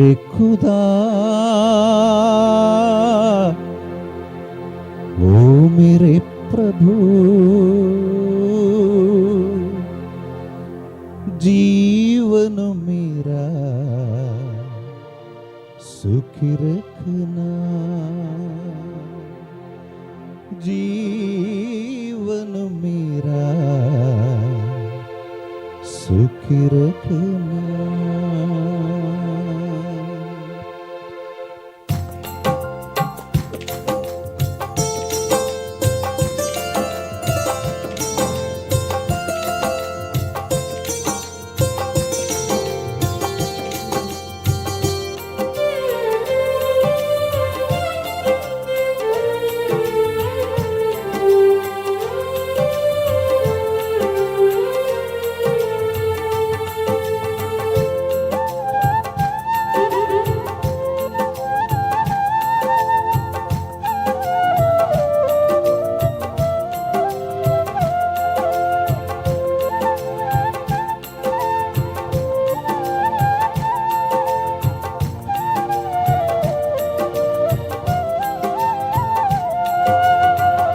मेरे खुदा ओ मेरे प्रभु जीवन मेरा सुखी रखना जीवन मेरा सुखी रखना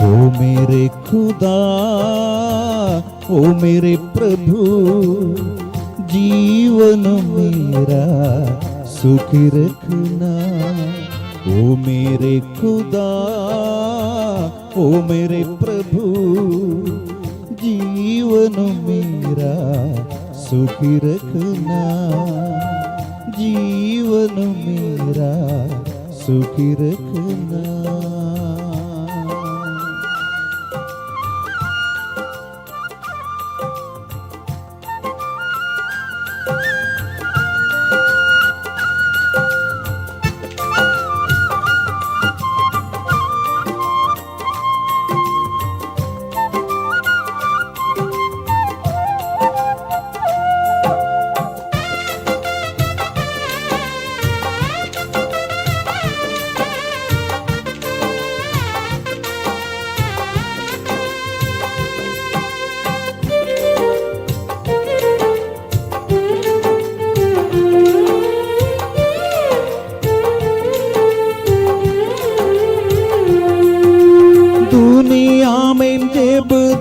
ओ मेरे खुदा, ओ मेरे प्रभु, जीवन मेरा सुखी रखना। ओ मेरे खुदा, ओ मेरे प्रभु, जीवन मेरा सुखी रखना। जीवन मेरा सुखी रखना।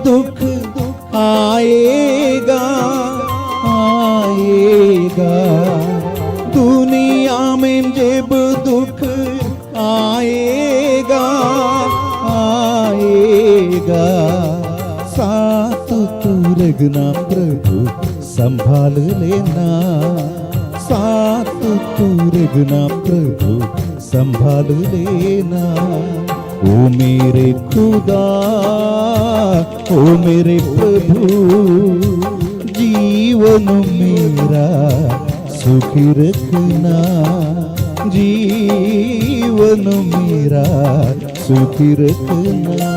दुख आएगा आएगा। दुनिया में जब दुख आएगा आएगा। साथ तू रखना प्रभु, संभाल लेना। साथ तू रखना प्रभु, संभाल लेना। ओ मेरे खुदा ओ मेरे प्रभु जीवन मेरा सुखी रखना जीवन मेरा सुखी रखना।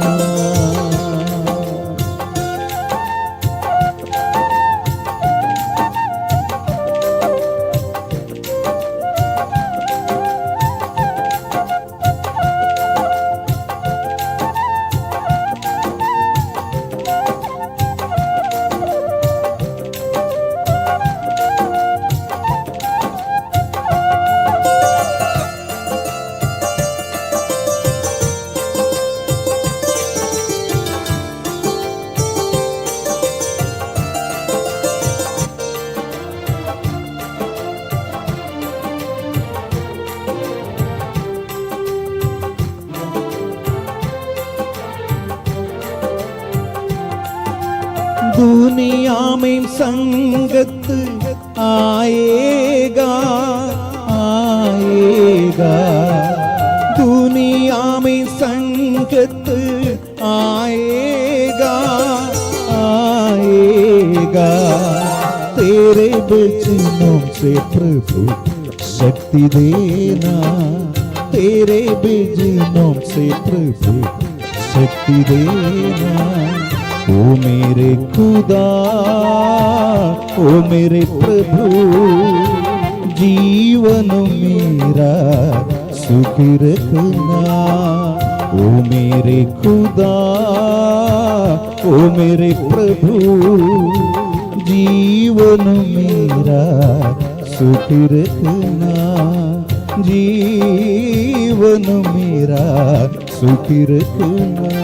में संगत आएगा आएगा दुनिया में संगत आएगा आएगा तेरे वचनों से प्रभु शक्ति देना तेरे वचनों से प्रभु शक्ति देना ओ मेरे खुदा, ओ मेरे प्रभु, जीवन मेरा सुखी रखना ओ मेरे खुदा, ओ मेरे प्रभु, जीवन मेरा सुखी रखना जीवन मेरा सुखी रखना